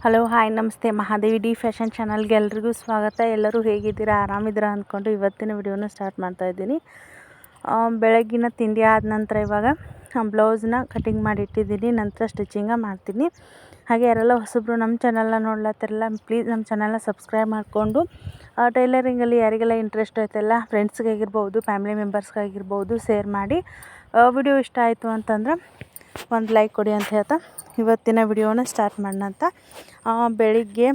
Hello hi ನಮಸ್ತೆ. Mahadevi D fashion ಚಾನಲ್ಗೆ ಎಲ್ರಿಗೂ ಸ್ವಾಗತ. ಎಲ್ಲರೂ ಹೇಗಿದ್ದೀರಾ? ಆರಾಮಿದ್ದೀರಾ ಅಂದ್ಕೊಂಡು ಇವತ್ತಿನ ವಿಡಿಯೋನ ಸ್ಟಾರ್ಟ್ ಮಾಡ್ತಾ ಇದ್ದೀನಿ. ಆ, ಬೆಳಗ್ಗಿನ ತಿಂಡಿ ಆದ ನಂತರ ಇವಾಗ ಬ್ಲೌಸ್ನ ಕಟಿಂಗ್ ಮಾಡಿ ಇಟ್ಟಿದ್ದೀನಿ. ನಂತರ ಸ್ಟಿಚಿಂಗ ಮಾಡ್ತೀನಿ. ಹಾಗೆ ಯಾರೆಲ್ಲ ಹೊಸಬ್ರು ನಮ್ಮ ಚಾನಲ್ನ ನೋಡ್ಲತ್ತಿರಲ್ಲ ಪ್ಲೀಸ್ ನಮ್ಮ ಚಾನಲ್ನ ಸಬ್ಸ್ಕ್ರೈಬ್ ಮಾಡಿಕೊಂಡು ಟೈಲರಿಂಗಲ್ಲಿ ಯಾರಿಗೆಲ್ಲ ಇಂಟ್ರೆಸ್ಟ್ ಐತೆಲ್ಲ ಫ್ರೆಂಡ್ಸ್ಗಾಗಿರ್ಬೋದು ಫ್ಯಾಮಿಲಿ ಮೆಂಬರ್ಸ್ಗಾಗಿರ್ಬೋದು ಶೇರ್ ಮಾಡಿ ವಿಡಿಯೋ ಇಷ್ಟ ಆಯಿತು ಅಂತಂದ್ರೆ ಒಂದು ಲೈಕ್ ಕೊಡಿ ಅಂತ ಹೇಳ್ತಾ ಇವತ್ತಿನ ವಿಡಿಯೋನ ಸ್ಟಾರ್ಟ್ ಮಾಡೋಣ ಅಂತ. ಆ, ಬೆಳಿಗ್ಗೆ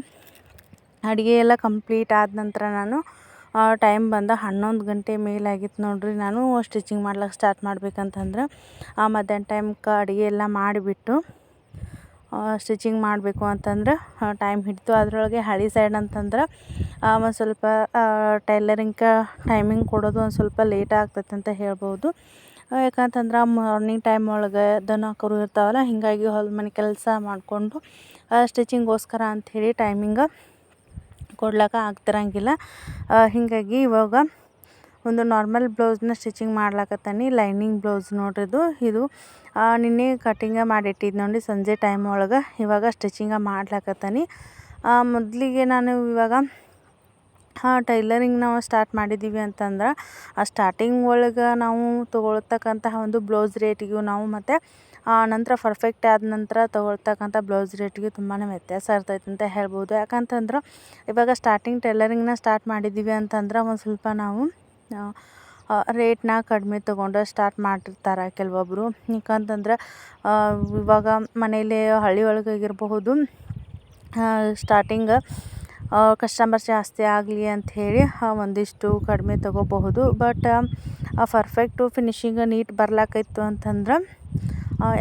ಅಡುಗೆ ಎಲ್ಲ ಕಂಪ್ಲೀಟ್ ಆದ ನಂತರ ನಾನು ಟೈಮ್ ಬಂದ ಹನ್ನೊಂದು ಗಂಟೆ ಮೇಲಾಗಿತ್ತು ನೋಡಿರಿ. ನಾನು ಸ್ಟಿಚಿಂಗ್ ಮಾಡ್ಲಿಕ್ಕೆ ಸ್ಟಾರ್ಟ್ ಮಾಡ್ಬೇಕಂತಂದ್ರೆ ಮಧ್ಯಾಹ್ನ ಟೈಮ್ಗೆ ಅಡುಗೆ ಎಲ್ಲ ಮಾಡಿಬಿಟ್ಟು ಸ್ಟಿಚಿಂಗ್ ಮಾಡಬೇಕು ಅಂತಂದ್ರೆ ಟೈಮ್ ಹಿಡಿತು ಅದರೊಳಗೆ ಹಳಿ ಸೈಡ್ ಅಂತಂದ್ರೆ ಒಂದು ಸ್ವಲ್ಪ ಟೈಲರಿಂಗ್ ಟೈಮಿಂಗ್ ಕೊಡೋದು ಒಂದು ಸ್ವಲ್ಪ ಲೇಟ್ ಆಗ್ತೈತೆ ಅಂತ ಹೇಳ್ಬೋದು. ಯಾಕಂತಂದ್ರೆ ಮಾರ್ನಿಂಗ್ ಟೈಮ್ ಒಳಗೆ ದನ ಕರು ಇರ್ತಾವಲ್ಲ, ಹೀಗಾಗಿ ಹೊಲ ಮನೆ ಕೆಲಸ ಮಾಡಿಕೊಂಡು ಸ್ಟಿಚಿಂಗೋಸ್ಕರ ಅಂಥೇಳಿ ಟೈಮಿಂಗ ಕೊಡ್ಲಿಕ್ಕೆ ಆಗ್ತಿರಂಗಿಲ್ಲ. ಹೀಗಾಗಿ ಇವಾಗ ಒಂದು ನಾರ್ಮಲ್ ಬ್ಲೌಸ್ನ ಸ್ಟಿಚಿಂಗ್ ಮಾಡ್ಲಕತ್ತಾನೆ ಲೈನಿಂಗ್ ಬ್ಲೌಸ್ ನೋಡ್ರಿದು ಇದು. ನಿನ್ನೆ ಕಟಿಂಗ ಮಾಡಿಟ್ಟಿದ್ದು ನೋಡಿ ಸಂಜೆ ಟೈಮ್ ಒಳಗೆ ಇವಾಗ ಸ್ಟಿಚಿಂಗ ಮಾಡ್ಲಕತ್ತಾನೆ. ಮೊದಲಿಗೆ ನಾನು ಇವಾಗ ಹಾಂ ಟೈಲರಿಂಗ್ ನಾವು ಸ್ಟಾರ್ಟ್ ಮಾಡಿದ್ದೀವಿ ಅಂತಂದ್ರೆ ಆ ಸ್ಟಾರ್ಟಿಂಗ್ ಒಳಗೆ ನಾವು ತೊಗೊಳ್ತಕ್ಕಂತಹ ಒಂದು ಬ್ಲೌಸ್ ರೇಟಿಗೂ ನಾವು ಮತ್ತು ನಂತರ ಪರ್ಫೆಕ್ಟ್ ಆದ ನಂತರ ತೊಗೊಳ್ತಕ್ಕಂಥ ಬ್ಲೌಸ್ ರೇಟಿಗೂ ತುಂಬಾ ವ್ಯತ್ಯಾಸ ಇರ್ತೈತೆ ಅಂತ ಹೇಳ್ಬೋದು. ಯಾಕಂತಂದ್ರೆ ಇವಾಗ ಸ್ಟಾರ್ಟಿಂಗ್ ಟೈಲರಿಂಗ್ನ ಸ್ಟಾರ್ಟ್ ಮಾಡಿದ್ದೀವಿ ಅಂತಂದ್ರೆ ಒಂದು ಸ್ವಲ್ಪ ನಾವು ರೇಟ್ನ ಕಡಿಮೆ ತೊಗೊಂಡು ಸ್ಟಾರ್ಟ್ ಮಾಡಿರ್ತಾರೆ ಕೆಲವೊಬ್ಬರು ಯಾಕಂತಂದ್ರೆ ಆ, ಇವಾಗ ಮನೇಲಿ ಹಳ್ಳಿ ಒಳಗಾಗಿರಬಹುದು ಸ್ಟಾರ್ಟಿಂಗ್ ಕಸ್ಟಮರ್ಸ್ ಜಾಸ್ತಿ ಆಗಲಿ ಹೇಳಿ ಒಂದಿಷ್ಟು ಕಡಿಮೆ ತೊಗೋಬಹುದು. ಬಟ್ ಫರ್ಫೆಕ್ಟು ಫಿನಿಶಿಂಗ್ ನೀಟ್ ಬರ್ಲಾಕೈತು ಅಂತಂದ್ರೆ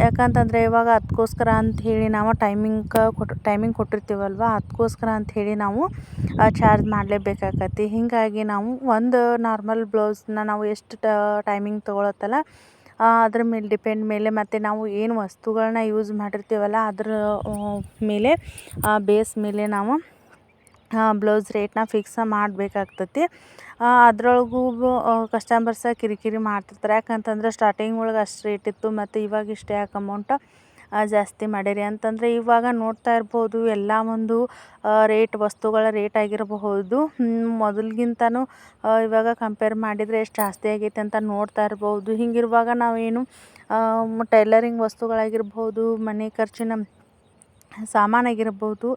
ಯಾಕಂತಂದರೆ ಇವಾಗ ಅದಕ್ಕೋಸ್ಕರ ಅಂಥೇಳಿ ನಾವು ಟೈಮಿಂಗ್ ಕೊಟ್ಟು ಟೈಮಿಂಗ್ ಕೊಟ್ಟಿರ್ತೀವಲ್ವ ಅದಕ್ಕೋಸ್ಕರ ಅಂಥೇಳಿ ನಾವು ಚಾರ್ಜ್ ಮಾಡಲೇಬೇಕಾಗತ್ತೆ ಹೀಗಾಗಿ ನಾವು ಒಂದು ನಾರ್ಮಲ್ ಬ್ಲೌಸ್ನ ನಾವು ಎಷ್ಟು ಟೈಮಿಂಗ್ ತೊಗೊಳತ್ತಲ್ಲ ಅದ್ರ ಮೇಲೆ ಡಿಪೆಂಡ್ ಮೇಲೆ ಮತ್ತು ನಾವು ಏನು ವಸ್ತುಗಳನ್ನ ಯೂಸ್ ಮಾಡಿರ್ತೀವಲ್ಲ, ಅದ್ರ ಮೇಲೆ ಬೇಸ್ ಮೇಲೆ ನಾವು ಬ್ಲೌಸ್ ರೇಟ್ನ ಫಿಕ್ಸ ಮಾಡಬೇಕಾಗ್ತತಿ. ಅದರೊಳಗೂ ಕಸ್ಟಮರ್ಸ ಕಿರಿಕಿರಿ ಮಾಡ್ತಿರ್ತಾರೆ. ಯಾಕಂತಂದ್ರೆ ಸ್ಟಾರ್ಟಿಂಗ್ ಒಳಗೆ ಅಷ್ಟು ರೇಟ್ ಇತ್ತು ಮತ್ತು ಇವಾಗ ಇಷ್ಟು ಯಾಕೆ ಅಮೌಂಟ ಜಾಸ್ತಿ ಮಾಡೀರಿ. ಅಂತಂದರೆ ಇವಾಗ ನೋಡ್ತಾ ಇರ್ಬೋದು, ಎಲ್ಲ ಒಂದು ರೇಟ್ ವಸ್ತುಗಳ ರೇಟ್ ಆಗಿರಬಹುದು. ಮೊದಲಿಗಿಂತನೂ ಇವಾಗ ಕಂಪೇರ್ ಮಾಡಿದರೆ ಎಷ್ಟು ಜಾಸ್ತಿ ಆಗೈತೆ ಅಂತ ನೋಡ್ತಾ ಇರ್ಬೋದು. ಹಿಂಗಿರುವಾಗ ನಾವೇನು ಟೈಲರಿಂಗ್ ವಸ್ತುಗಳಾಗಿರ್ಬೋದು, ಮನೆ ಖರ್ಚಿನ ಸಾಮಾನಾಗಿರ್ಬೋದು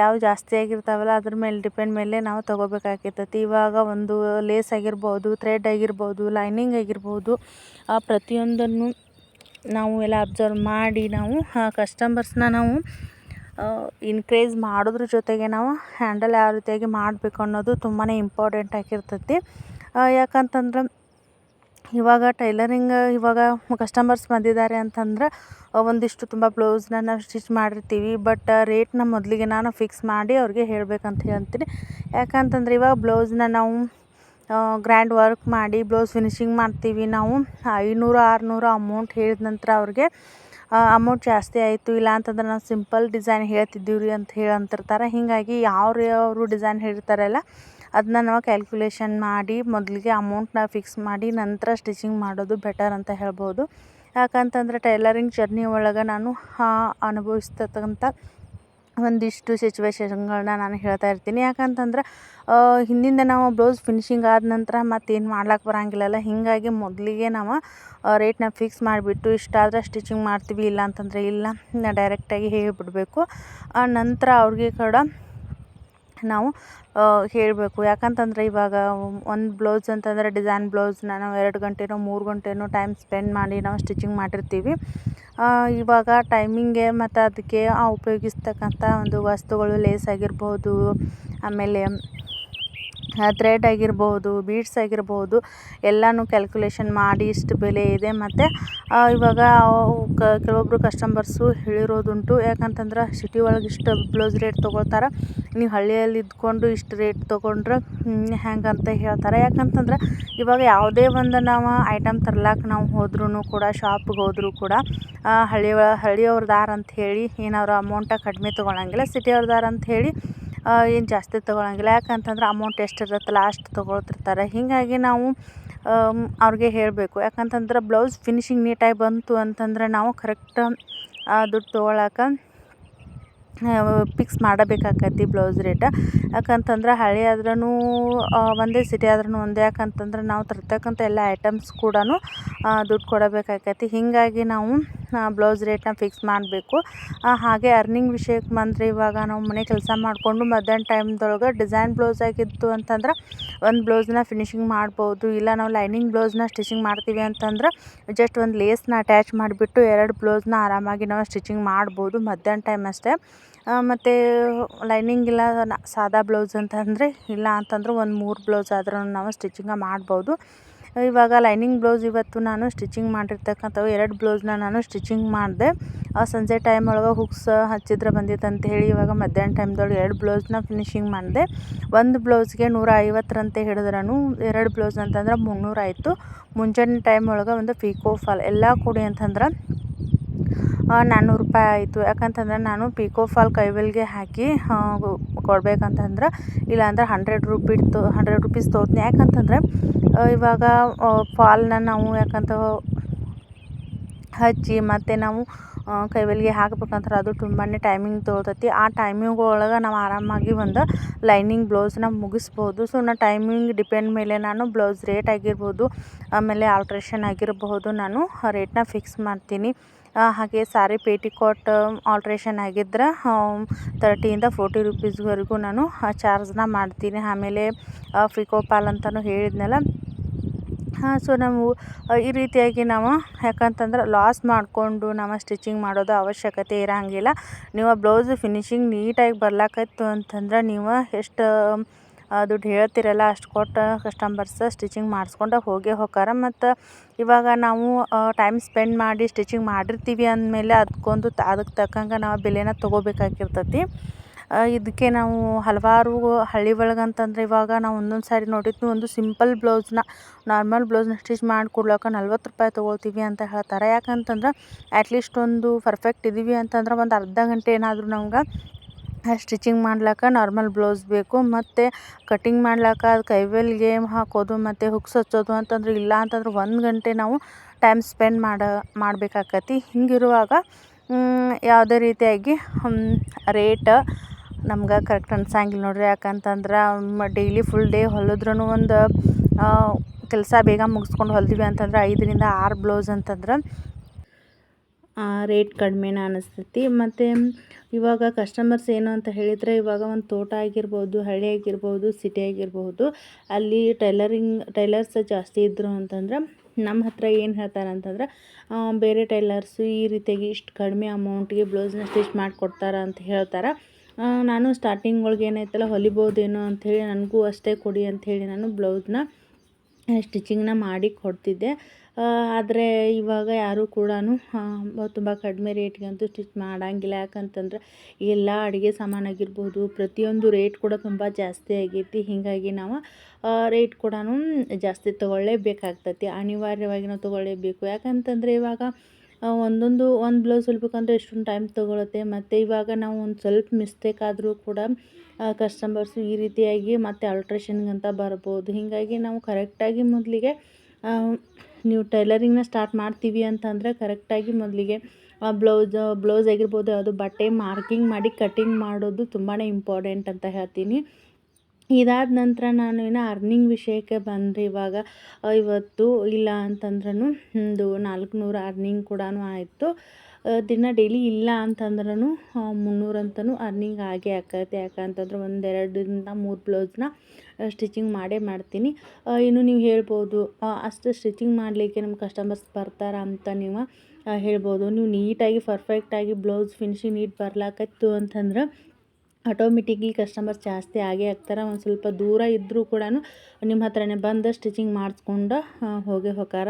ಯಾವ ಜಾಸ್ತಿ ಆಗಿರ್ತಾವಲ್ಲ, ಅದ್ರ ಮೇಲೆ ಡಿಪೆಂಡ್ ಮೇಲೆ ನಾವು ತಗೋಬೇಕಾಗಿರ್ತೈತಿ. ಇವಾಗ ಒಂದು ಲೇಸ್ ಆಗಿರ್ಬೋದು ಥ್ರೆಡ್ ಆಗಿರ್ಬೋದು ಲೈನಿಂಗ್ ಆಗಿರ್ಬೋದು, ಆ ಪ್ರತಿಯೊಂದನ್ನು ನಾವು ಎಲ್ಲ ಅಬ್ಸರ್ವ್ ಮಾಡಿ ನಾವು ಕಸ್ಟಮರ್ಸ್ನ ನಾವು ಇನ್ಕ್ರೇಸ್ ಮಾಡೋದ್ರ ಜೊತೆಗೆ ನಾವು ಹ್ಯಾಂಡಲ್ ಯಾವ ರೀತಿಯಾಗಿ ಮಾಡಬೇಕು ಅನ್ನೋದು ತುಂಬಾ ಇಂಪಾರ್ಟೆಂಟ್ ಆಗಿರ್ತೈತಿ. ಯಾಕಂತಂದ್ರೆ ಇವಾಗ ಟೈಲರಿಂಗ್, ಇವಾಗ ಕಸ್ಟಮರ್ಸ್ ಬಂದಿದ್ದಾರೆ ಅಂತಂದ್ರೆ ಒಂದಿಷ್ಟು ತುಂಬ ಬ್ಲೌಸ್ನ ನಾವು ಸ್ಟಿಚ್ ಮಾಡಿರ್ತೀವಿ. ಬಟ್ ರೇಟ್ನ ಮೊದಲಿಗೆ ನಾನು ಫಿಕ್ಸ್ ಮಾಡಿ ಅವ್ರಿಗೆ ಹೇಳ್ಬೇಕಂತ ಹೇಳ್ತೀನಿ. ಯಾಕಂತಂದ್ರೆ ಇವಾಗ ಬ್ಲೌಸ್ನ ನಾವು ಗ್ರ್ಯಾಂಡ್ ವರ್ಕ್ ಮಾಡಿ ಬ್ಲೌಸ್ ಫಿನಿಶಿಂಗ್ ಮಾಡ್ತೀವಿ ನಾವು. ಐನೂರು, ಆರುನೂರು ಅಮೌಂಟ್ ಹೇಳಿದ ನಂತರ ಅವ್ರಿಗೆ ಅಮೌಂಟ್ ಜಾಸ್ತಿ ಆಯಿತು, ಇಲ್ಲ ಅಂತಂದ್ರೆ ನಾವು ಸಿಂಪಲ್ ಡಿಸೈನ್ ಹೇಳ್ತಿದ್ದೀವಿ ರೀ ಅಂತ ಹೇಳಿ ಅಂತಿರ್ತಾರೆ ಹೀಗಾಗಿ ಯಾವ ಅವರು ಡಿಸೈನ್ ಹೇಳಿರ್ತಾರಲ್ಲ ಅದನ್ನ ನಾವು ಕ್ಯಾಲ್ಕುಲೇಷನ್ ಮಾಡಿ ಮೊದಲಿಗೆ ಅಮೌಂಟ್ನ ಫಿಕ್ಸ್ ಮಾಡಿ ನಂತರ ಸ್ಟಿಚಿಂಗ್ ಮಾಡೋದು ಬೆಟರ್ ಅಂತ ಹೇಳ್ಬೋದು. ಯಾಕಂತಂದ್ರೆ ಟೈಲರಿಂಗ್ ಜರ್ನಿ ಒಳಗೆ ನಾನು ಅನುಭವಿಸ್ತಕ್ಕಂಥ ಒಂದಿಷ್ಟು ಸಿಚುವೇಶನ್ಗಳನ್ನ ನಾನು ಹೇಳ್ತಾ ಇರ್ತೀನಿ. ಯಾಕಂತಂದ್ರೆ ಹಿಂದಿಂದ ನಾವು ಬ್ಲೌಸ್ ಫಿನಿಶಿಂಗ್ ಆದ ನಂತರ ಮತ್ತೇನು ಮಾಡ್ಲಿಕ್ಕೆ ಬರಂಗಿಲ್ಲಲ್ಲ. ಹೀಗಾಗಿ ಮೊದಲಿಗೆ ನಾವು ರೇಟ್ನ ಫಿಕ್ಸ್ ಮಾಡಿಬಿಟ್ಟು ಇಷ್ಟಾದರೆ ಸ್ಟಿಚಿಂಗ್ ಮಾಡ್ತೀವಿ, ಇಲ್ಲ ಅಂತಂದರೆ ಇಲ್ಲ ಡೈರೆಕ್ಟಾಗಿ ಹೇಳಿಬಿಡ್ಬೇಕು. ನಂತರ ಅವ್ರಿಗೆ ಕೂಡ ನಾವು ಹೇಳಬೇಕು. ಯಾಕಂತಂದರೆ ಇವಾಗ ಒಂದು ಬ್ಲೌಸ್ ಅಂತಂದರೆ ಡಿಸೈನ್ ಬ್ಲೌಸ್ನ ನಾವು ಎರಡು ಗಂಟೆನೋ, ಮೂರು ಗಂಟೆನೋ ಟೈಮ್ ಸ್ಪೆಂಡ್ ಮಾಡಿ ನಾವು ಸ್ಟಿಚಿಂಗ್ ಮಾಡಿರ್ತೀವಿ. ಇವಾಗ ಟೈಮಿಂಗೆ ಮತ್ತು ಅದಕ್ಕೆ ಉಪಯೋಗಿಸ್ತಕ್ಕಂಥ ಒಂದು ವಸ್ತುಗಳು ಲೇಸ್ ಆಗಿರ್ಬೋದು, ಆಮೇಲೆ ಥ್ರೆಡ್ ಆಗಿರ್ಬೋದು ಬೀಡ್ಸ್ ಆಗಿರ್ಬೋದು, ಎಲ್ಲನೂ ಕ್ಯಾಲ್ಕುಲೇಷನ್ ಮಾಡಿ ಇಷ್ಟು ಬೆಲೆ ಇದೆ. ಮತ್ತು ಇವಾಗ ಕ ಕೆಲವೊಬ್ಬರು ಕಸ್ಟಮರ್ಸು ಹೇಳಿರೋದುಂಟು. ಯಾಕಂತಂದ್ರೆ ಸಿಟಿ ಒಳಗೆ ಇಷ್ಟು ಬ್ಲೌಸ್ ರೇಟ್ ತೊಗೊಳ್ತಾರೆ. ನೀವು ಹಳ್ಳಿಯಲ್ಲಿ ಇದ್ಕೊಂಡು ಇಷ್ಟು ರೇಟ್ ತೊಗೊಂಡ್ರೆ ಅಂತ ಹೇಳ್ತಾರೆ. ಯಾಕಂತಂದ್ರೆ ಇವಾಗ ಯಾವುದೇ ಒಂದು ನಾವು ಐಟಮ್ ತರ್ಲಾಕ ನಾವು ಹೋದ್ರೂ ಕೂಡ ಶಾಪ್ಗೆ ಹೋದರೂ ಕೂಡ ಹಳ್ಳಿ ಹಳ್ಳಿಯವ್ರದಾರ ಅಂತ ಹೇಳಿ ಏನಾದ್ರು ಅಮೌಂಟ ಕಡಿಮೆ ತೊಗೊಳಂಗಿಲ್ಲ. ಸಿಟಿಯವ್ರದಾರ ಅಂತ ಹೇಳಿ ಏನು ಜಾಸ್ತಿ ತೊಗೊಳಂಗಿಲ್ಲ. ಯಾಕಂತಂದ್ರೆ ಅಮೌಂಟ್ ಎಷ್ಟು ಇರುತ್ತಲ್ಲ ಅಷ್ಟು ತಗೊಳ್ತಿರ್ತಾರೆ. ಹೀಗಾಗಿ ನಾವು ಅವ್ರಿಗೆ ಹೇಳಬೇಕು. ಯಾಕಂತಂದ್ರೆ ಬ್ಲೌಸ್ ಫಿನಿಶಿಂಗ್ ನೀಟಾಗಿ ಬಂತು ಅಂತಂದ್ರೆ ನಾವು ಕರೆಕ್ಟ್ ದುಡ್ಡು ತೊಗೊಳಕ್ಕೆ ಫಿಕ್ಸ್ ಮಾಡಬೇಕಾಕತಿ ಬ್ಲೌಸ್ ರೇಟ. ಯಾಕಂತಂದ್ರೆ ಹಳೆ ಆದ್ರೂ ಒಂದೇ ಸಿಟಿ ಆದ್ರೂ ಒಂದೇ. ಯಾಕಂತಂದ್ರೆ ನಾವು ತರ್ತಕ್ಕಂಥ ಎಲ್ಲ ಐಟಮ್ಸ್ ಕೂಡ ದುಡ್ಡು ಕೊಡಬೇಕಾಕತಿ. ಹೀಗಾಗಿ ನಾವು ಬ್ಲೌಸ್ ರೇಟ್ನ ಫಿಕ್ಸ್ ಮಾಡಬೇಕು. ಹಾಗೆ ಅರ್ನಿಂಗ್ ವಿಷಯಕ್ಕೆ ಬಂದರೆ ಇವಾಗ ನಾವು ಮನೆ ಕೆಲಸ ಮಾಡಿಕೊಂಡು ಮಧ್ಯಾಹ್ನ ಟೈಮ್ದೊಳಗೆ ಡಿಸೈನ್ ಬ್ಲೌಸ್ ಆಗಿತ್ತು ಅಂತಂದ್ರೆ ಒಂದು ಬ್ಲೌಸ್ನ ಫಿನಿಶಿಂಗ್ ಮಾಡ್ಬೋದು. ಇಲ್ಲ ನಾವು ಲೈನಿಂಗ್ ಬ್ಲೌಸ್ನ ಸ್ಟಿಚಿಂಗ್ ಮಾಡ್ತೀವಿ ಅಂತಂದ್ರೆ ಜಸ್ಟ್ ಒಂದು ಲೇಸ್ನ ಅಟ್ಯಾಚ್ ಮಾಡಿಬಿಟ್ಟು ಎರಡು ಬ್ಲೌಸ್ನ ಆರಾಮಾಗಿ ನಾವು ಸ್ಟಿಚಿಂಗ್ ಮಾಡ್ಬೋದು ಮಧ್ಯಾಹ್ನ ಟೈಮ್ ಅಷ್ಟೇ. ಮತ್ತು ಲೈನಿಂಗ್ ಇಲ್ಲ ಸಾದಾ ಬ್ಲೌಸ್ ಅಂತಂದರೆ ಇಲ್ಲ ಅಂತಂದ್ರೆ ಒಂದು ಮೂರು ಬ್ಲೌಸ್ ಆದ್ರೂ ನಾವು ಸ್ಟಿಚಿಂಗ ಮಾಡ್ಬೋದು. ಇವಾಗ ಲೈನಿಂಗ್ ಬ್ಲೌಸ್ ಇವತ್ತು ನಾನು ಸ್ಟಿಚಿಂಗ್ ಮಾಡಿರ್ತಕ್ಕಂಥವು ಎರಡು ಬ್ಲೌಸ್ನ ನಾನು ಸ್ಟಿಚಿಂಗ್ ಮಾಡಿದೆ. ಸಂಜೆ ಟೈಮ್ ಒಳಗೆ ಹುಕ್ಸ್ ಹಚ್ಚಿದ್ರೆ ಬಂದಿತ್ತು ಅಂತ ಹೇಳಿ ಇವಾಗ ಮಧ್ಯಾಹ್ನ ಟೈಮ್ದೊಳಗೆ ಎರಡು ಬ್ಲೌಸ್ನ ಫಿನಿಶಿಂಗ್ ಮಾಡಿದೆ. ಒಂದು ಬ್ಲೌಸ್ಗೆ ನೂರ ಐವತ್ತರಂತೆ ಹಿಡಿದ್ರೂ ಎರಡು ಬ್ಲೌಸ್ ಅಂತಂದ್ರೆ ಮುನ್ನೂರು ಆಯಿತು ಮುಂಜಾನೆ ಟೈಮ್ ಒಳಗೆ ಒಂದು ಪೀಕೋ ಫಾಲ್ ಎಲ್ಲ ಕೂಡಿ ಅಂತಂದ್ರೆ ನಾನ್ನೂರು ರೂಪಾಯಿ ಆಯಿತು. ಯಾಕಂತಂದ್ರೆ ನಾನು ಪಿಕೋ ಫಾಲ್ ಕೈವಲ್ಗೆ ಹಾಕಿ ಕೊಡ್ಬೇಕಂತಂದ್ರೆ, ಇಲ್ಲಾಂದ್ರೆ hundred rupees to hundred rupees ತೊಗೊತೀನಿ ಯಾಕಂತಂದ್ರೆ ಇವಾಗ ಫಾಲ್ನ ನಾವು ಯಾಕಂತ ಹಚ್ಚಿ, ಮತ್ತು ನಾವು ಕೈವಲ್ಗೆ ಹಾಕ್ಬೇಕಂದ್ರೆ ಅದು ತುಂಬಾ ಟೈಮಿಂಗ್ ತೊಗೊತೈತಿ ಆ ಟೈಮಿಂಗ್ ಒಳಗೆ ನಾವು ಆರಾಮಾಗಿ ಒಂದು ಲೈನಿಂಗ್ ಬ್ಲೌಸ್ನ ಮುಗಿಸ್ಬೋದು. ಸೊ ನಾ ಟೈಮಿಂಗ್ ಡಿಪೆಂಡ್ ಮೇಲೆ ನಾನು ಬ್ಲೌಸ್ ರೇಟ್ ಆಗಿರ್ಬೋದು, ಆಮೇಲೆ ಆಲ್ಟ್ರೇಷನ್ ಆಗಿರಬಹುದು ನಾನು ರೇಟ್ನ ಫಿಕ್ಸ್ ಮಾಡ್ತೀನಿ. ಹಾಗೆ ಸಾರಿ ಪೇಟಿಕೋಟ್ ಆಲ್ಟ್ರೇಷನ್ ಆಗಿದ್ರೆ ತರ್ಟಿಯಿಂದ ಫೋರ್ಟಿ ರುಪೀಸ್ವರೆಗೂ ನಾನು ಚಾರ್ಜ್ನ ಮಾಡ್ತೀನಿ. ಆಮೇಲೆ ಫಿಕೋ ಪಾಲ್ ಅಂತಲೂ ಹೇಳಿದ್ನಲ್ಲ. ಹಾಂ ಸೊ ನಾವು ಈ ರೀತಿಯಾಗಿ ನಾವು, ಯಾಕಂತಂದ್ರೆ ಲಾಸ್ ಮಾಡಿಕೊಂಡು ನಾವು ಸ್ಟಿಚಿಂಗ್ ಮಾಡೋದು ಅವಶ್ಯಕತೆ ಇರೋಂಗಿಲ್ಲ. ನೀವು ಬ್ಲೌಸ್ ಫಿನಿಶಿಂಗ್ ನೀಟಾಗಿ ಬರ್ಲಾಕತ್ತು ಅಂತಂದ್ರೆ ನೀವು ಎಷ್ಟು ದುಡ್ಡು ಹೇಳ್ತಿರಲ್ಲ, ಅಷ್ಟು ಕೊಟ್ಟು ಕಸ್ಟಮರ್ಸ್ ಸ್ಟಿಚಿಂಗ್ ಮಾಡಿಸ್ಕೊಂಡು ಹೋಗೇ ಹೋಕಾರ ಮತ್ತು ಇವಾಗ ನಾವು ಟೈಮ್ ಸ್ಪೆಂಡ್ ಮಾಡಿ ಸ್ಟಿಚಿಂಗ್ ಮಾಡಿರ್ತೀವಿ ಅಂದಮೇಲೆ ಅದಕ್ಕೊಂದು ಅದಕ್ಕೆ ತಕ್ಕಂಗೆ ನಾವು ಬೆಲೆನ ತೊಗೋಬೇಕಾಗಿರ್ತೈತಿ. ಇದಕ್ಕೆ ನಾವು ಹಲವಾರು ಹಳ್ಳಿ ಒಳಗಂತಂದ್ರೆ ಇವಾಗ ನಾವು ಒಂದೊಂದು ಸಾರಿ ನೋಡಿದ್ವಿ ಒಂದು ಸಿಂಪಲ್ ಬ್ಲೌಸ್ನ ನಾರ್ಮಲ್ ಬ್ಲೌಸ್ನ ಸ್ಟಿಚ್ ಮಾಡಿ ನಲ್ವತ್ತು ರೂಪಾಯಿ ತೊಗೊಳ್ತೀವಿ ಅಂತ ಹೇಳ್ತಾರೆ. ಯಾಕಂತಂದ್ರೆ ಅಟ್ಲೀಸ್ಟ್ ಒಂದು ಪರ್ಫೆಕ್ಟ್ ಇದ್ದೀವಿ ಅಂತಂದ್ರೆ ಒಂದು ಅರ್ಧ ಗಂಟೆ ಏನಾದರೂ ನಮ್ಗೆ ಸ್ಟಿಚಿಂಗ್ ಮಾಡ್ಲಿಕ್ಕೆ ನಾರ್ಮಲ್ ಬ್ಲೌಸ್ ಬೇಕು, ಮತ್ತು ಕಟಿಂಗ್ ಮಾಡ್ಲಿಕ್ಕೆ ಅದು ಕೈವೇಲ್ಗೆ ಹಾಕೋದು, ಮತ್ತು ಹುಕ್ಸ್ ಹಚ್ಚೋದು ಅಂತಂದ್ರೆ ಇಲ್ಲ ಅಂತಂದ್ರೆ ಒಂದು ಗಂಟೆ ನಾವು ಟೈಮ್ ಸ್ಪೆಂಡ್ ಮಾಡ, ಮಾಡಬೇಕಾಕತಿ. ಹಿಂಗಿರುವಾಗ ಯಾವುದೇ ರೀತಿಯಾಗಿ ರೇಟ್ ನಮ್ಗೆ ಕರೆಕ್ಟ್ ಅನ್ಸಂಗಿಲ್ಲ ನೋಡಿರಿ. ಯಾಕಂತಂದ್ರೆ ಡೈಲಿ ಫುಲ್ ಡೇ ಹೊಲಿದ್ರೂ ಒಂದು ಕೆಲಸ ಬೇಗ ಮುಗಿಸ್ಕೊಂಡು ಹೊಲ್ದಿವಿ ಅಂತಂದ್ರೆ ಐದರಿಂದ ಆರು ಬ್ಲೌಸ್ ಅಂತಂದ್ರೆ ರೇಟ್ ಕಡಿಮೆನ ಅನಿಸ್ತೈತಿ. ಮತ್ತು ಇವಾಗ ಕಸ್ಟಮರ್ಸ್ ಏನು ಅಂತ ಹೇಳಿದರೆ ಇವಾಗ ಒಂದು ತೋಟ ಆಗಿರ್ಬೋದು, ಹಳ್ಳಿ ಆಗಿರ್ಬೋದು ಸಿಟಿ ಆಗಿರ್ಬೋದು, ಅಲ್ಲಿ ಟೈಲರಿಂಗ್ ಟೈಲರ್ಸ್ ಜಾಸ್ತಿ ಇದ್ದರು ಅಂತಂದ್ರೆ ನಮ್ಮ ಹತ್ರ ಏನು ಹೇಳ್ತಾರೆ ಅಂತಂದ್ರೆ ಬೇರೆ ಟೈಲರ್ಸು ಈ ರೀತಿಯಾಗಿ ಇಷ್ಟು ಕಡಿಮೆ ಅಮೌಂಟ್ಗೆ ಬ್ಲೌಸ್ನ ಸ್ಟಿಚ್ ಮಾಡಿಕೊಡ್ತಾರೆ ಅಂತ ಹೇಳ್ತಾರೆ. ನಾನು ಸ್ಟಾರ್ಟಿಂಗ್ ಒಳಗೆ ಏನಾಯ್ತಲ್ಲ ಹೊಲಿಬೋದೇನೋ ಅಂಥೇಳಿ ನನಗೂ ಅಷ್ಟೇ ಕೊಡಿ ಅಂಥೇಳಿ ನಾನು ಬ್ಲೌಸ್ನ ಸ್ಟಿಚಿಂಗ್ನ ಮಾಡಿ ಕೊಡ್ತಿದ್ದೆ. ಆದರೆ ಇವಾಗ ಯಾರೂ ಕೂಡ ತುಂಬ ಕಡಿಮೆ ರೇಟ್ಗಂತೂ ಸ್ಟಿಚ್ ಮಾಡೋಂಗಿಲ್ಲ. ಯಾಕಂತಂದ್ರೆ ಎಲ್ಲ ಅಡುಗೆ ಸಾಮಾನಾಗಿರ್ಬೋದು, ಪ್ರತಿಯೊಂದು ರೇಟ್ ಕೂಡ ತುಂಬ ಜಾಸ್ತಿ ಆಗೈತಿ. ಹೀಗಾಗಿ ನಾವು ರೇಟ್ ಕೂಡ ಜಾಸ್ತಿ ತೊಗೊಳ್ಳೇಬೇಕಾಗ್ತೈತಿ. ಅನಿವಾರ್ಯವಾಗಿ ನಾವು ತೊಗೊಳ್ಳೇಬೇಕು. ಯಾಕಂತಂದರೆ ಇವಾಗ ಒಂದೊಂದು, ಒಂದು ಬ್ಲೌಸ್ ಹೊಲ್ಬೇಕಂದ್ರೆ ಎಷ್ಟೊಂದು ಟೈಮ್ ತೊಗೊಳುತ್ತೆ. ಮತ್ತು ಇವಾಗ ನಾವು ಒಂದು ಸ್ವಲ್ಪ ಮಿಸ್ಟೇಕ್ ಆದರೂ ಕೂಡ ಕಸ್ಟಮರ್ಸು ಈ ರೀತಿಯಾಗಿ ಮತ್ತೆ ಆಲ್ಟ್ರೇಷನ್ಗಂತ ಬರ್ಬೋದು. ಹೀಗಾಗಿ ನಾವು ಕರೆಕ್ಟಾಗಿ ಮೊದಲಿಗೆ ನೀವು ಟೈಲರಿಂಗ್ನ ಸ್ಟಾರ್ಟ್ ಮಾಡ್ತೀವಿ ಅಂತಂದರೆ ಕರೆಕ್ಟಾಗಿ ಮೊದಲಿಗೆ ಬ್ಲೌಸ್ ಬ್ಲೌಸ್ ಆಗಿರ್ಬೋದು ಅದು ಬಟ್ಟೆ ಮಾರ್ಕಿಂಗ್ ಮಾಡಿ ಕಟಿಂಗ್ ಮಾಡೋದು ತುಂಬಾ ಇಂಪಾರ್ಟೆಂಟ್ ಅಂತ ಹೇಳ್ತೀನಿ. ಇದಾದ ನಂತರ ನಾನು ಇನ್ನು ಅರ್ನಿಂಗ್ ವಿಷಯಕ್ಕೆ ಬಂದರೆ ಇವಾಗ ಇವತ್ತು ಇಲ್ಲ ಅಂತಂದ್ರೂ ಒಂದು ನಾಲ್ಕುನೂರು ಅರ್ನಿಂಗ್ ಕೂಡ ಆಯಿತು. ದಿನ ಡೈಲಿ ಇಲ್ಲ ಅಂತಂದ್ರೂ ಮುನ್ನೂರಂತನೂ ಅರ್ನಿಂಗ್ ಆಗೇ ಆಕೈತೆ. ಯಾಕಂತಂದ್ರೆ ಒಂದೆರಡರಿಂದ ಮೂರು ಬ್ಲೌಸ್ನ ಸ್ಟಿಚಿಂಗ್ ಮಾಡೇ ಮಾಡ್ತೀನಿ. ಇನ್ನು ನೀವು ಹೇಳ್ಬೋದು ಅಷ್ಟು ಸ್ಟಿಚಿಂಗ್ ಮಾಡಲಿಕ್ಕೆ ನಮ್ಮ ಕಸ್ಟಮರ್ಸ್ ಬರ್ತಾರ ಅಂತ ನೀವು ಹೇಳ್ಬೋದು. ನೀವು ನೀಟಾಗಿ ಪರ್ಫೆಕ್ಟಾಗಿ ಬ್ಲೌಸ್ ಫಿನಿಶಿಂಗ್ ನೀಟ್ ಬರ್ಲಾಕತ್ತು ಅಂತಂದ್ರೆ ಆಟೋಮೆಟಿಕ್ಲಿ ಕಸ್ಟಮರ್ಸ್ ಜಾಸ್ತಿ ಆಗೇ ಆಗ್ತಾರೆ. ಒಂದು ಸ್ವಲ್ಪ ದೂರ ಇದ್ದರೂ ಕೂಡ ನಿಮ್ಮ ಹತ್ರನೇ ಬಂದು ಸ್ಟಿಚಿಂಗ್ ಮಾಡಿಸ್ಕೊಂಡು ಹೋಗೇ ಹೋಕಾರ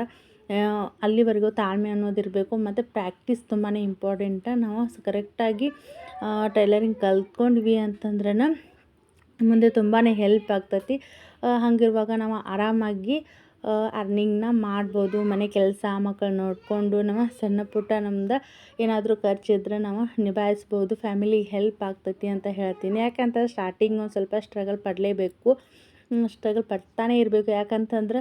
ಅಲ್ಲಿವರೆಗೂ ತಾಳ್ಮೆ ಅನ್ನೋದು ಇರಬೇಕು. ಮತ್ತು ಪ್ರ್ಯಾಕ್ಟೀಸ್ ತುಂಬಾ ಇಂಪಾರ್ಟೆಂಟ ನಾವು ಕರೆಕ್ಟಾಗಿ ಟೈಲರಿಂಗ್ ಕಲ್ತ್ಕೊಂಡ್ವಿ ಅಂತಂದ್ರೆ ಮುಂದೆ ತುಂಬಾ ಹೆಲ್ಪ್ ಆಗ್ತೈತಿ. ಹಾಗಿರುವಾಗ ನಾವು ಆರಾಮಾಗಿ ಅರ್ನಿಂಗ್ನ ಮಾಡ್ಬೋದು. ಮನೆ ಕೆಲಸ ಮಕ್ಕಳು ನೋಡಿಕೊಂಡು ನಾವು ಸಣ್ಣ ಪುಟ್ಟ ನಮ್ದು ಏನಾದರೂ ಖರ್ಚಿದ್ರೆ ನಾವು ನಿಭಾಯಿಸ್ಬೋದು. ಫ್ಯಾಮಿಲಿಗೆ ಹೆಲ್ಪ್ ಆಗ್ತೈತಿ ಅಂತ ಹೇಳ್ತೀನಿ. ಯಾಕಂತಂದ್ರೆ ಸ್ಟಾರ್ಟಿಂಗ್ ಒಂದು ಸ್ವಲ್ಪ ಸ್ಟ್ರಗಲ್ ಪಡಲೇಬೇಕು. ಸ್ಟ್ರಗಲ್ ಪಡ್ತಾನೆ ಇರಬೇಕು. ಯಾಕಂತಂದ್ರೆ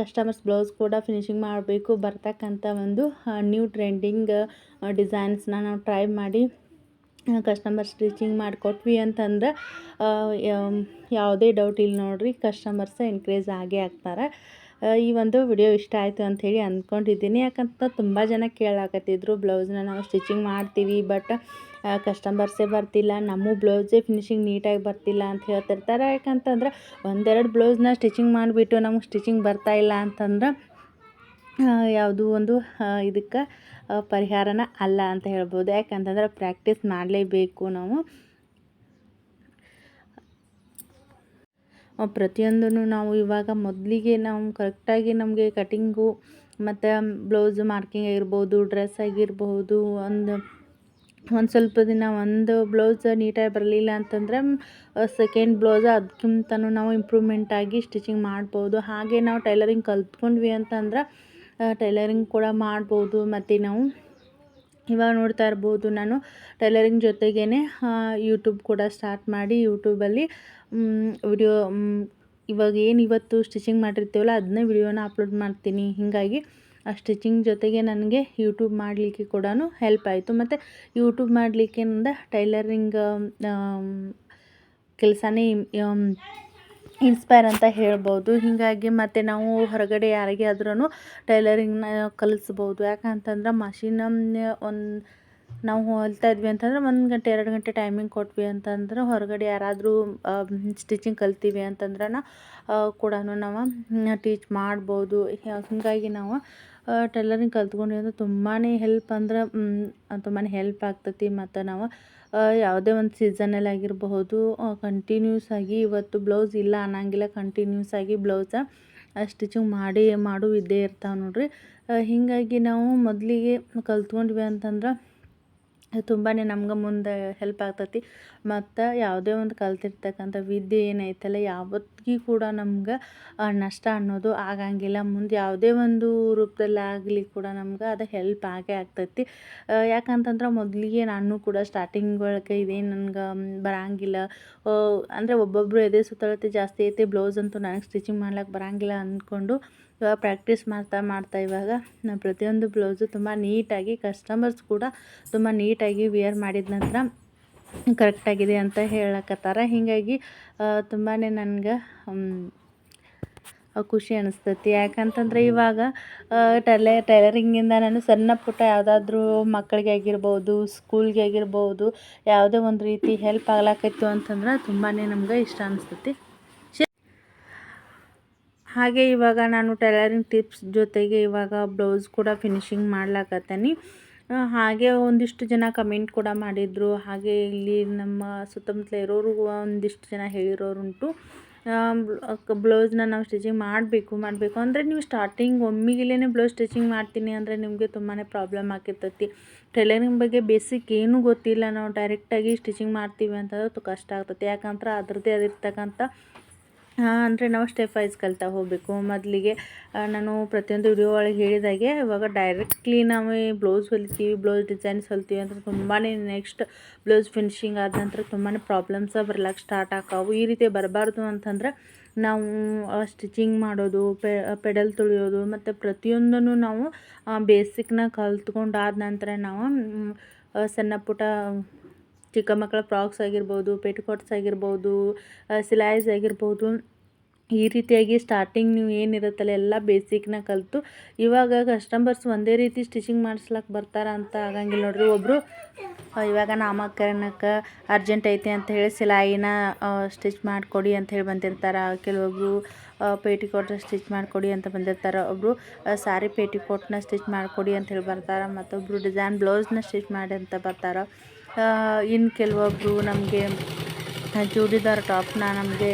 ಕಸ್ಟಮರ್ಸ್ ಬ್ಲೌಸ್ ಕೂಡ ಫಿನಿಶಿಂಗ್ ಮಾಡಬೇಕು. ಬರ್ತಕ್ಕಂಥ ಒಂದು ನ್ಯೂ ಟ್ರೆಂಡಿಂಗ್ ಡಿಸೈನ್ಸ್ನ ನಾವು ಟ್ರೈ ಮಾಡಿ ಕಸ್ಟಮರ್ ಸ್ಟಿಚಿಂಗ್ ಮಾಡಿಕೊಟ್ವಿ ಅಂತಂದ್ರೆ ಯಾವುದೇ ಡೌಟ್ ಇಲ್ಲ ನೋಡಿರಿ ಕಸ್ಟಮರ್ಸ್ ಇನ್ಕ್ರೀಸ್ ಆಗೇ ಆಗ್ತಾರೆ. ಈ ಒಂದು ವಿಡಿಯೋ ಇಷ್ಟ ಆಯಿತು ಅಂಥೇಳಿ ಅಂದ್ಕೊಂಡಿದ್ದೀನಿ. ಯಾಕಂತ ತುಂಬ ಜನ ಕೇಳಾಕತ್ತಿದ್ರು ಬ್ಲೌಸ್ನ ನಾವು ಸ್ಟಿಚಿಂಗ್ ಮಾಡ್ತೀವಿ ಬಟ್ ಕಸ್ಟಮರ್ಸೇ ಬರ್ತಿಲ್ಲ, ನಮ್ಮ ಬ್ಲೌಸೇ ಫಿನಿಶಿಂಗ್ ನೀಟಾಗಿ ಬರ್ತಿಲ್ಲ ಅಂತ ಹೇಳ್ತಿರ್ತಾರೆ. ಯಾಕಂತಂದ್ರೆ ಒಂದೆರಡು ಬ್ಲೌಸ್ನ ಸ್ಟಿಚಿಂಗ್ ಮಾಡಿಬಿಟ್ಟು ನಮ್ಗೆ ಸ್ಟಿಚಿಂಗ್ ಬರ್ತಾ ಇಲ್ಲ ಅಂತಂದ್ರೆ ಯಾವುದು ಒಂದು ಇದಕ್ಕೆ ಪರಿಹಾರನ ಅಲ್ಲ ಅಂತ ಹೇಳ್ಬೋದು. ಯಾಕಂತಂದ್ರೆ ಪ್ರಾಕ್ಟೀಸ್ ಮಾಡಲೇಬೇಕು ನಾವು. ಪ್ರತಿಯೊಂದನ್ನು ನಾವು ಇವಾಗ ಮೊದಲಿಗೆ ನಾವು ಕರೆಕ್ಟಾಗಿ ನಮಗೆ ಕಟಿಂಗು ಮತ್ತು, ಬ್ಲೌಸ್ ಮಾರ್ಕಿಂಗ್ ಆಗಿರ್ಬೋದು ಡ್ರೆಸ್ ಆಗಿರ್ಬೋದು, ಒಂದು ಒಂದು ಸ್ವಲ್ಪ ದಿನ ಒಂದು ಬ್ಲೌಸ್ ನೀಟಾಗಿ ಬರಲಿಲ್ಲ ಅಂತಂದರೆ ಸೆಕೆಂಡ್ ಬ್ಲೌಸ್ ಅದಕ್ಕಿಂತನೂ ನಾವು ಇಂಪ್ರೂವ್ಮೆಂಟ್ ಆಗಿ ಸ್ಟಿಚಿಂಗ್ ಮಾಡ್ಬೋದು. ಹಾಗೆ ನಾವು ಟೈಲರಿಂಗ್ ಕಲ್ತ್ಕೊಂಡ್ವಿ ಅಂತಂದ್ರೆ ಟೈಲರಿಂಗ್ ಕೂಡ ಮಾಡ್ಬೋದು. ಮತ್ತು ನಾವು ಇವಾಗ ನೋಡ್ತಾ ಇರ್ಬೋದು, ನಾನು ಟೈಲರಿಂಗ್ ಜೊತೆಗೇ ಯೂಟ್ಯೂಬ್ ಕೂಡ ಸ್ಟಾರ್ಟ್ ಮಾಡಿ ಯೂಟ್ಯೂಬಲ್ಲಿ ವಿಡಿಯೋ ಇವಾಗ ಏನು ಇವತ್ತು ಸ್ಟಿಚಿಂಗ್ ಮಾಡಿರ್ತೀವಲ್ಲ ಅದನ್ನೇ ವಿಡಿಯೋನ ಅಪ್ಲೋಡ್ ಮಾಡ್ತೀನಿ. ಹೀಗಾಗಿ ಆ ಸ್ಟಿಚಿಂಗ್ ಜೊತೆಗೆ ನನಗೆ ಯೂಟ್ಯೂಬ್ ಮಾಡಲಿಕ್ಕೆ ಕೂಡ ಹೆಲ್ಪ್ ಆಯಿತು. ಮತ್ತು ಯೂಟ್ಯೂಬ್ ಮಾಡಲಿಕ್ಕಿಂದ ಟೈಲರಿಂಗ್ ಕೆಲಸನೇ ಇನ್ಸ್ಪೈರ್ ಅಂತ ಹೇಳ್ಬೋದು. ಹೀಗಾಗಿ ಮತ್ತು ನಾವು ಹೊರಗಡೆ ಯಾರಿಗೆ ಆದ್ರೂ ಟೈಲರಿಂಗ್ನ ಕಲಿಸ್ಬೋದು. ಯಾಕಂತಂದ್ರೆ ಮಷಿನ್ ಒಂದು ನಾವು ಹೊಲ್ತಾ ಇದ್ವಿ ಅಂತಂದ್ರೆ ಒಂದು ಗಂಟೆ, ಎರಡು ಗಂಟೆ ಟೈಮಿಂಗ್ ಕೊಟ್ವಿ ಅಂತಂದ್ರೆ ಹೊರಗಡೆ ಯಾರಾದರೂ ಸ್ಟಿಚಿಂಗ್ ಕಲ್ತೀವಿ ಅಂತಂದ್ರೆ ಕೂಡ ನಾವು ಟೀಚ್ ಮಾಡ್ಬೋದು. ಹೀಗಾಗಿ ನಾವು ಟೈಲರಿಂಗ್ ಕಲ್ತ್ಕೊಂಡ್ವಿ ಅಂದ್ರೆ ತುಂಬಾ ಹೆಲ್ಪ್ ಅಂದ್ರೆ ತುಂಬಾ ಹೆಲ್ಪ್ ಆಗ್ತೈತಿ. ಮತ್ತು ನಾವು ಯಾವುದೇ ಒಂದು ಸೀಸನಲ್ಲಿ ಆಗಿರಬಹುದು ಕಂಟಿನ್ಯೂಸ್ ಆಗಿ ಇವತ್ತು ಬ್ಲೌಸ್ ಇಲ್ಲ ಅನ್ನಂಗಿಲ್ಲ ಕಂಟಿನ್ಯೂಸ್ ಆಗಿ ಬ್ಲೌಸ ಸ್ಟಿಚಿಂಗ್ ಮಾಡಿ ಮಾಡು ಇದ್ದೇ ಇರ್ತಾವೆ ನೋಡಿರಿ. ಹೀಗಾಗಿ ನಾವು ಮೊದಲಿಗೆ ಕಲ್ತ್ಕೊಂಡ್ವಿ ಅಂತಂದ್ರೆ ತುಂಬಾ ನಮ್ಗೆ ಮುಂದೆ ಹೆಲ್ಪ್ ಆಗ್ತೈತಿ. ಮತ್ತು ಯಾವುದೇ ಒಂದು ಕಲ್ತಿರ್ತಕ್ಕಂಥ ವಿದ್ಯೆ ಏನೈತಲ್ಲ ಯಾವತ್ತಿಗೂ ಕೂಡ ನಮ್ಗೆ ನಷ್ಟ ಅನ್ನೋದು ಆಗಂಗಿಲ್ಲ. ಮುಂದೆ ಯಾವುದೇ ಒಂದು ರೂಪದಲ್ಲಿ ಆಗಲಿ ಕೂಡ ನಮ್ಗೆ ಅದು ಹೆಲ್ಪ್ ಆಗೇ ಆಗ್ತೈತಿ. ಯಾಕಂತಂದ್ರೆ ಮೊದಲಿಗೆ ನಾನು ಕೂಡ ಸ್ಟಾರ್ಟಿಂಗ್ ಒಳಗೆ ಇದೇನು ನನ್ಗೆ ಬರಂಗಿಲ್ಲ. ಅಂದರೆ ಒಬ್ಬೊಬ್ಬರು ಎದೆ ಸುತ್ತಳತೆ ಜಾಸ್ತಿ ಐತಿ ಬ್ಲೌಸ್ ಅಂತೂ ನನಗೆ ಸ್ಟಿಚಿಂಗ್ ಮಾಡ್ಲಿಕ್ಕೆ ಬರಂಗಿಲ್ಲ ಅಂದ್ಕೊಂಡು ಇವಾಗ ಪ್ರಾಕ್ಟೀಸ್ ಮಾಡ್ತಾ ಮಾಡ್ತಾ ಇವಾಗ ನಾನು ಪ್ರತಿಯೊಂದು ಬ್ಲೌಸು ತುಂಬ ನೀಟಾಗಿ ಕಸ್ಟಮರ್ಸ್ ಕೂಡ ತುಂಬ ನೀಟಾಗಿ ವಿಯರ್ ಮಾಡಿದ ನಂತರ ಕರೆಕ್ಟಾಗಿದೆ ಅಂತ ಹೇಳಕತ್ತಾರ. ಹೀಗಾಗಿ ತುಂಬಾ ನನ್ಗೆ ಖುಷಿ ಅನಿಸ್ತೈತಿ. ಯಾಕಂತಂದ್ರೆ ಇವಾಗ ಟೈಲೆ ಟೈಲರಿಂಗಿಂದ ನಾನು ಸಣ್ಣ ಪುಟ್ಟ ಯಾವುದಾದ್ರೂ ಮಕ್ಕಳಿಗೆ ಆಗಿರ್ಬೋದು ಸ್ಕೂಲ್ಗೆ ಆಗಿರ್ಬೋದು, ಯಾವುದೇ ಒಂದು ರೀತಿ ಹೆಲ್ಪ್ ಆಗ್ಲಾಕೈತು ಅಂತಂದ್ರೆ ತುಂಬಾ ನಮ್ಗೆ ಇಷ್ಟ ಅನಿಸ್ತೈತಿ. ಹಾಗೆ ಇವಾಗ ನಾನು ಟೈಲರಿಂಗ್ ಟಿಪ್ಸ್ ಜೊತೆಗೆ ಇವಾಗ ಬ್ಲೌಸ್ ಕೂಡ ಫಿನಿಶಿಂಗ್ ಮಾಡ್ಲಾಕತ್ತೀನಿ. ಹಾಗೆ ಒಂದಿಷ್ಟು ಜನ ಕಮೆಂಟ್ ಕೂಡ ಮಾಡಿದರು. ಹಾಗೆ ಇಲ್ಲಿ ನಮ್ಮ ಸುತ್ತಮುತ್ತಲ ಇರೋರು ಒಂದಿಷ್ಟು ಜನ ಹೇಳಿರೋರುಂಟು. ಬ್ಲೌಸ್ನ ನಾವು ಸ್ಟಿಚಿಂಗ್ ಮಾಡಬೇಕು ಮಾಡಬೇಕು. ಅಂದರೆ ನೀವು ಸ್ಟಾರ್ಟಿಂಗ್ ಒಮ್ಮಿಗಿಲೇ ಬ್ಲೌಸ್ ಸ್ಟಿಚಿಂಗ್ ಮಾಡ್ತೀನಿ ಅಂದರೆ ನಿಮಗೆ ತುಂಬಾ ಪ್ರಾಬ್ಲಮ್ ಆಗಿರ್ತೈತಿ ಟೈಲರಿಂಗ್ ಬಗ್ಗೆ ಬೇಸಿಕ್ ಏನೂ ಗೊತ್ತಿಲ್ಲ. ನಾವು ಡೈರೆಕ್ಟಾಗಿ ಸ್ಟಿಚಿಂಗ್ ಮಾಡ್ತೀವಿ ಅಂತಂದ್ರೆ ಕಷ್ಟ ಆಗ್ತೈತಿ. ಯಾಕಂದ್ರೆ ಅದರದ್ದೇ ಆಗಿರ್ತಕ್ಕಂಥ ಅಂದರೆ ನಾವು ಸ್ಟೆಪ್ ವೈಸ್ ಕಲಿತಾ ಹೋಗಬೇಕು. ಮೊದಲಿಗೆ ನಾನು ಪ್ರತಿಯೊಂದು ವಿಡಿಯೋ ಒಳಗೆ ಹೇಳಿದಾಗೆ, ಇವಾಗ ಡೈರೆಕ್ಟ್ಲಿ ನಾವು ಬ್ಲೌಸ್ ಹೊಲಿತೀವಿ ಬ್ಲೌಸ್ ಡಿಸೈನ್ಸ್ ಹೊಲ್ತೀವಿ ಅಂದರೆ ತುಂಬಾ ನೆಕ್ಸ್ಟ್ ಬ್ಲೌಸ್ ಫಿನಿಶಿಂಗ್ ಆದ ನಂತರ ತುಂಬಾ ಪ್ರಾಬ್ಲಮ್ಸ ಬರ್ಲಕ್ಕೆ ಸ್ಟಾರ್ಟ್ ಆಕಾವು ಈ ರೀತಿ ಬರಬಾರ್ದು ಅಂತಂದ್ರೆ ನಾವು ಸ್ಟಿಚಿಂಗ್ ಮಾಡೋದು ಪೆಡಲ್ ತುಳಿಯೋದು, ಮತ್ತು ಪ್ರತಿಯೊಂದನ್ನು ನಾವು ಬೇಸಿಕ್ನ ಕಲ್ತ್ಕೊಂಡು ಆದ ನಂತರ ನಾವು ಸಣ್ಣ ಪುಟ್ಟ ಚಿಕ್ಕ ಮಕ್ಕಳ ಫ್ರಾಕ್ಸ್ ಆಗಿರ್ಬೋದು, ಪೆಟಿಕೋಟ್ಸ್ ಆಗಿರ್ಬೋದು ಸಿಲಾಯ್ಸ್ ಆಗಿರ್ಬೋದು, ಈ ರೀತಿಯಾಗಿ ಸ್ಟಾರ್ಟಿಂಗ್ ನೀವು ಏನಿರುತ್ತಲ್ಲ ಎಲ್ಲ ಬೇಸಿಕ್ನ ಕಲಿತು ಇವಾಗ ಕಸ್ಟಮರ್ಸ್ ಒಂದೇ ರೀತಿ ಸ್ಟಿಚಿಂಗ್ ಮಾಡಿಸ್ಲಕ್ಕೆ ಬರ್ತಾರ ಅಂತ ಆಗಂಗಿಲ್ಲ ನೋಡ್ರಿ. ಒಬ್ಬರು ಇವಾಗ ನಾಮಕರಣಕ್ಕೆ ಅರ್ಜೆಂಟ್ ಐತೆ ಅಂತ ಹೇಳಿ ಸಿಲಾಯಿನ ಸ್ಟಿಚ್ ಮಾಡಿಕೊಡಿ ಅಂತ ಹೇಳಿ ಬಂದಿರ್ತಾರೆ. ಕೆಲವೊಬ್ಬರು ಪೇಟಿಕೋಟ್ನ ಸ್ಟಿಚ್ ಮಾಡಿಕೊಡಿ ಅಂತ ಬಂದಿರ್ತಾರೆ. ಒಬ್ಬರು ಸಾರಿ ಪೇಟಿಕೋಟ್ನ ಸ್ಟಿಚ್ ಮಾಡಿಕೊಡಿ ಅಂತ ಹೇಳಿ ಬರ್ತಾರೆ. ಮತ್ತೊಬ್ಬರು ಡಿಸೈನ್ ಬ್ಲೌಸ್ನ ಸ್ಟಿಚ್ ಮಾಡಿ ಅಂತ ಬರ್ತಾರೆ. ಇನ್ನು ಕೆಲವೊಬ್ಬರು ನಮಗೆ ಚೂಡಿದಾರ್ ಟಾಪ್ನ ನಮಗೆ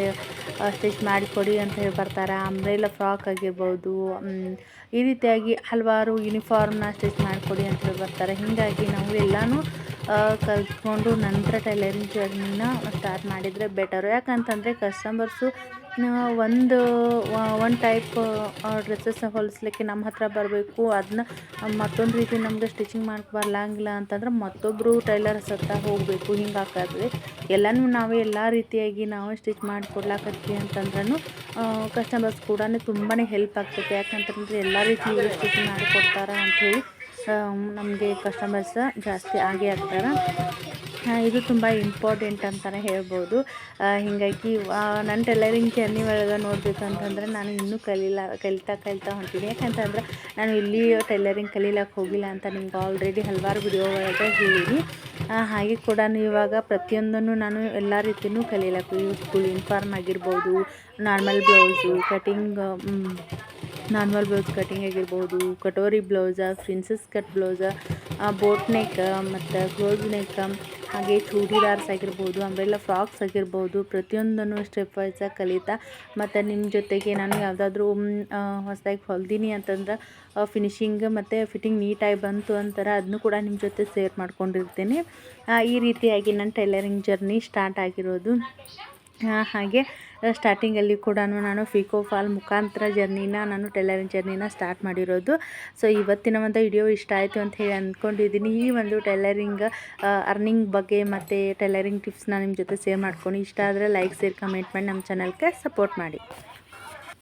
ಸ್ಟಿಚ್ ಮಾಡಿಕೊಡಿ ಅಂತ ಹೇಳಿ ಬರ್ತಾರೆ. ಅಂಬ್ರೆಲ್ಲ ಫ್ರಾಕ್ ಆಗಿರ್ಬೋದು ಈ ರೀತಿಯಾಗಿ ಹಲವಾರು ಯೂನಿಫಾರ್ಮ್ನ ಸ್ಟಿಚ್ ಮಾಡಿಕೊಡಿ ಅಂತ ಹೇಳಿ ಬರ್ತಾರೆ. ಹೀಗಾಗಿ ನಾವು ಎಲ್ಲನೂ ಕಲ್ತ್ಕೊಂಡು ನಂತರ ಟೈಲರಿಂಗ್ ಜರ್ನಿನ ಸ್ಟಾರ್ಟ್ ಮಾಡಿದರೆ ಬೆಟರು ಯಾಕಂತಂದರೆ ಕಸ್ಟಮರ್ಸು ಒಂದು ಒಂದು ಟೈಪ್ ಡ್ರೆಸ್ಸಸ್ ಹೊಲಿಸ್ಲಿಕ್ಕೆ ನಮ್ಮ ಹತ್ರ ಬರಬೇಕು. ಅದನ್ನ ಮತ್ತೊಂದು ರೀತಿ ನಮ್ಗೆ ಸ್ಟಿಚಿಂಗ್ ಮಾಡಕ್ಕೆ ಬರಲಾಗಿಲ್ಲ ಅಂತಂದ್ರೆ ಮತ್ತೊಬ್ಬರು ಟೈಲರ್ಸ್ ಹತ್ರ ಹೋಗಬೇಕು. ಹಿಂಗೆ ಹಾಕಾದ್ರೆ ಎಲ್ಲನೂ ನಾವೇ ಎಲ್ಲ ರೀತಿಯಾಗಿ ನಾವು ಸ್ಟಿಚ್ ಮಾಡಿಕೊಡ್ಲಾಕತ್ತೀವಿ ಅಂತಂದ್ರೂ ಕಸ್ಟಮರ್ಸ್ ಕೂಡ ತುಂಬಾ ಹೆಲ್ಪ್ ಆಗ್ತೈತೆ. ಯಾಕಂತಂದರೆ ಎಲ್ಲ ರೀತಿ ಸ್ಟಿಚ್ ಮಾಡಿಕೊಡ್ತಾರೆ ಅಂಥೇಳಿ ನಮಗೆ ಕಸ್ಟಮರ್ಸ್ ಜಾಸ್ತಿ ಆಗೇ ಆಗ್ತಾರೆ. ಇದು ತುಂಬ ಇಂಪಾರ್ಟೆಂಟ್ ಅಂತಲೇ ಹೇಳ್ಬೋದು. ಹೀಗಾಗಿ ನನ್ನ ಟೈಲರಿಂಗ್ ಜರ್ನಿ ಒಳಗೆ ನೋಡಬೇಕು ಅಂತಂದರೆ ನಾನು ಇನ್ನೂ ಕಲೀಲ, ಕಲಿತಾ ಕಲಿತಾ ಹೊಂಟೀನಿ. ಯಾಕಂತಂದ್ರೆ ನಾನು ಇಲ್ಲಿ ಟೈಲರಿಂಗ್ ಕಲೀಲಕ್ಕೆ ಹೋಗಿಲ್ಲ ಅಂತ ನಿಮ್ಗೆ ಆಲ್ರೆಡಿ ಹಲವಾರು ವಿಡಿಯೋ ಒಳಗೆ ಹೇಳಿ ಹಾಗೆ ಕೂಡ ಇವಾಗ ಪ್ರತಿಯೊಂದನ್ನು ನಾನು ಎಲ್ಲ ರೀತಿಯೂ ಕಲೀಲಕ್ಕೆ ಸ್ಕೂಲ್ ಯೂನಿಫಾರ್ಮ್ ಆಗಿರ್ಬೋದು normal blouse cutting normal blouse cutting ಆಗಿರ್ಬೋದು, katori blouse princess cut blouse boat neck ಮತ್ತು ಕ್ಲೋಸ್ ನೆಕ್ ಹಾಗೆ ಚೂಡಿದಾರ್ಸ್ ಆಗಿರ್ಬೋದು, ಅಂಬ್ರೆಲ್ಲ ಫ್ರಾಕ್ಸ್ ಆಗಿರ್ಬೋದು, ಪ್ರತಿಯೊಂದನ್ನು ಸ್ಟೆಪ್ ವೈಸಾಗಿ ಕಲಿತಾ, ಮತ್ತು ನಿಮ್ಮ ಜೊತೆಗೆ ನಾನು ಯಾವುದಾದ್ರೂ ಹೊಸದಾಗಿ ಹೊಲ್ದೀನಿ ಅಂತಂದ್ರೆ ಫಿನಿಶಿಂಗ್ ಮತ್ತು ಫಿಟ್ಟಿಂಗ್ ನೀಟಾಗಿ ಬಂತು ಅಂತಾರೆ ಅದನ್ನು ಕೂಡ ನಿಮ್ಮ ಜೊತೆ ಸೇರ್ ಮಾಡ್ಕೊಂಡಿರ್ತೀನಿ. ಈ ರೀತಿಯಾಗಿ ನನ್ನ ಟೈಲರಿಂಗ್ ಜರ್ನಿ ಸ್ಟಾರ್ಟ್ ಆಗಿರೋದು. ಹಾಗೆ ಸ್ಟಾರ್ಟಿಂಗಲ್ಲಿ ಕೂಡ ನಾನು ಫಿಕೋ ಫಾಲ್ ಮುಖಾಂತರ ಜರ್ನಿನ, ನಾನು ಟೈಲರಿಂಗ್ ಜರ್ನಿನ ಸ್ಟಾರ್ಟ್ ಮಾಡಿರೋದು. ಸೊ ಇವತ್ತಿನ ಒಂದು ವಿಡಿಯೋ ಇಷ್ಟ ಆಯಿತು ಅಂತ ಹೇಳಿ ಅಂದ್ಕೊಂಡಿದ್ದೀನಿ. ಈ ಒಂದು ಟೈಲರಿಂಗ್ ಅರ್ನಿಂಗ್ ಬಗ್ಗೆ ಮತ್ತು ಟೈಲರಿಂಗ್ ಟಿಪ್ಸ್ನ ನಿಮ್ಮ ಜೊತೆ ಸೇವ್ ಮಾಡ್ಕೊಂಡು ಇಷ್ಟ ಆದರೆ ಲೈಕ್ ಸೇರ್ ಕಮೆಂಟ್ ಮಾಡಿ ನಮ್ಮ ಚಾನಲ್ಗೆ ಸಪೋರ್ಟ್ ಮಾಡಿ.